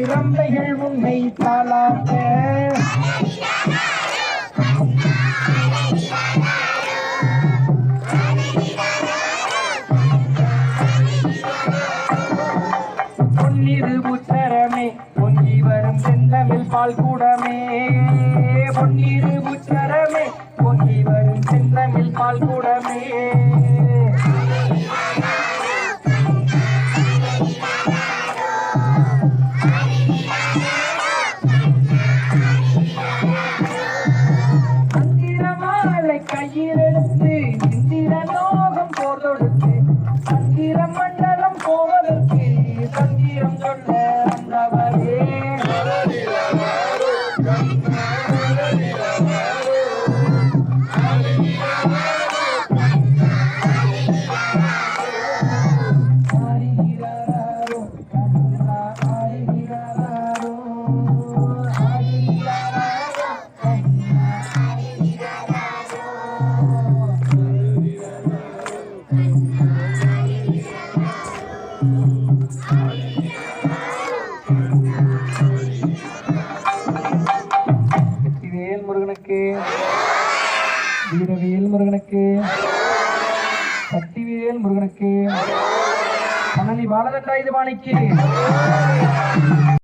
தொங்கவிட்டு ரம்பைகள் உன்னை தாளாட்ட பொன்னிரு புத்தரமே பொங்கி வரும் செந்தமிழ் பால் கூடமே பொன்னிரு வெற்றிவேல் முருகனுக்கு. வீரவேல் முருகனுக்கு. சக்திவேல் முருகனுக்கு. மணலி பாலதண்டாயுதபாணிக்கு